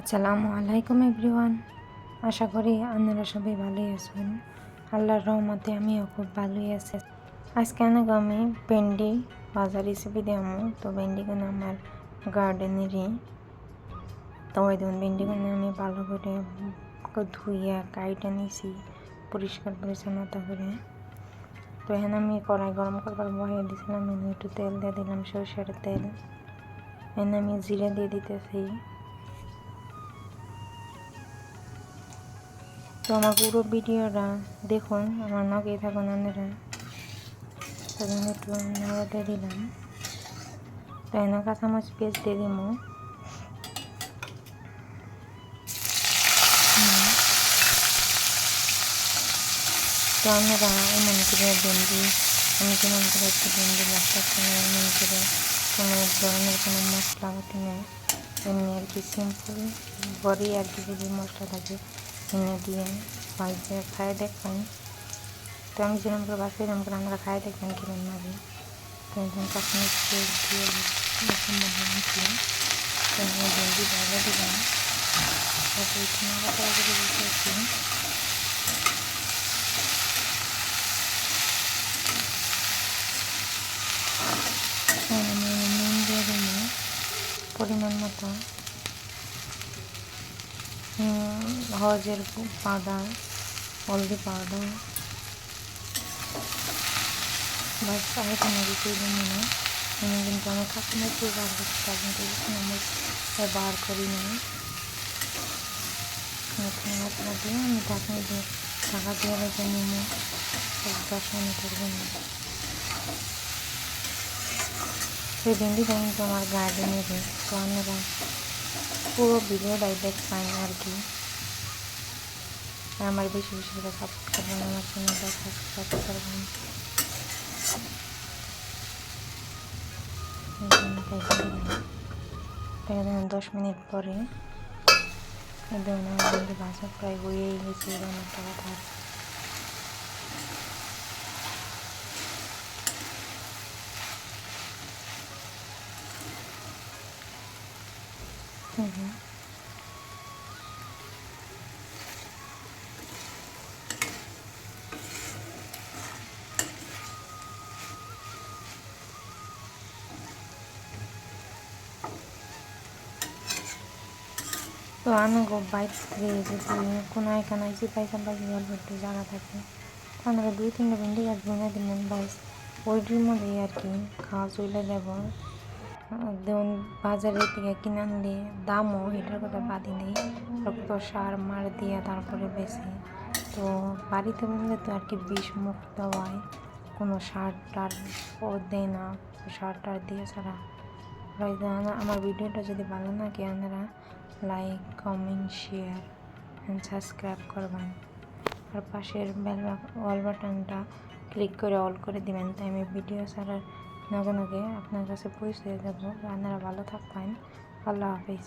আসসালামু আলাইকুম এভরিওয়ান। আশা করি আপনারা সবাই ভালোই আছেন। আল্লাহর রহমতে আমিও খুব ভালোই আছি। আজকে অনেক আমি ভেন্ডি বাজার রেসিপি দেবো। তো ভেন্ডিগুলো আমার গার্ডেনেরই তো ওই দেখুন ভেন্ডিগুলো আমি ভালো করে ধুইয়া কাইটা নিয়েছি পরিষ্কার পরিচ্ছন্নতা করে। তো এখানে আমি কড়াই গরম করবার বয়ে দিয়েছিলাম একটু তেল দিয়ে দিলাম সরষের তেল। এখানে আমি জিরা দিয়ে দিতেছি। তো আমার পুরো ভিডিওটা দেখুন, আমার নগে থাকুন আপনারা তখন একটু নাড়াতে দিলাম। তো এনে কাঁচামচ পেস্ট দিয়ে দিব। তো আপনারা এমন করে ভেন্ডি আমি কেমন করে একটু ভেন্ডি সময় এমন করে কোনো ধরনের কোনো মশলা নেই। এমনি আর কি সিম্পল বড়ি আর কি যদি মশলা থাকে এনে দিয়ে ভাজে খাই দেখবেন তো আমি যেরকম করে বাসি এরকম করে আমরা খাই দেখবেন কেমন লাগে দিয়ে এরকম আমি ভেন্ডি ভালো পরিমাণ মতো। হজের পাউডার হলদি পাউডার বাস আর কোনো কিছুই দিই না আমি কিন্তু আমার বার করছি, তার কিন্তু আমি বার করি না আমি ঢাকনা দিয়ে ঢাকা দিয়ে রেখে দশ মিনিটের জন্য সেই ভেন্ডিটা কিন্তু আমার গার্ডেনে তো পুরো ভিডিও ভিডিওটাই দেখবেন আর কি। আমার বেশি বেশি করে সাবস্ক্রাইব করবেন দশ মিনিট পরে। দেখুন ভাষা প্রায় হয়েই গেছে, এরকম একটা কথা। হুম হুম তো আমি গো বাইক থেকে যদি কোনো এখানে এসে পাইসাম পাইছি অল্প একটু জায়গা থাকে আপনারা দুই তিনটা ভেন্ডি গাছ ভেঙে দিলেন যেমন বাজারে থেকে কিনে আনলে দামও এটার কথা বাদি নেই। কত সার, মার দিয়ে তারপরে বেশি তো বাড়িতে বললে তো আর কি বিষ মুক্ত হয় কোনো সার টার ও দেয় না সার টার দিয়ে ছাড়া। আমার ভিডিওটা যদি ভালো লাগে আপনারা like, comment, share and subscribe করবেন। আর পাশের বেল অল বাটনটা ক্লিক করে অল করে দিবেন, তাই আমি ভিডিও ছাড়ার নগে নগে আপনার কাছে পৌঁছে দেবো আপনারা ভালো থাকবেন। আল্লাহ হাফিজ।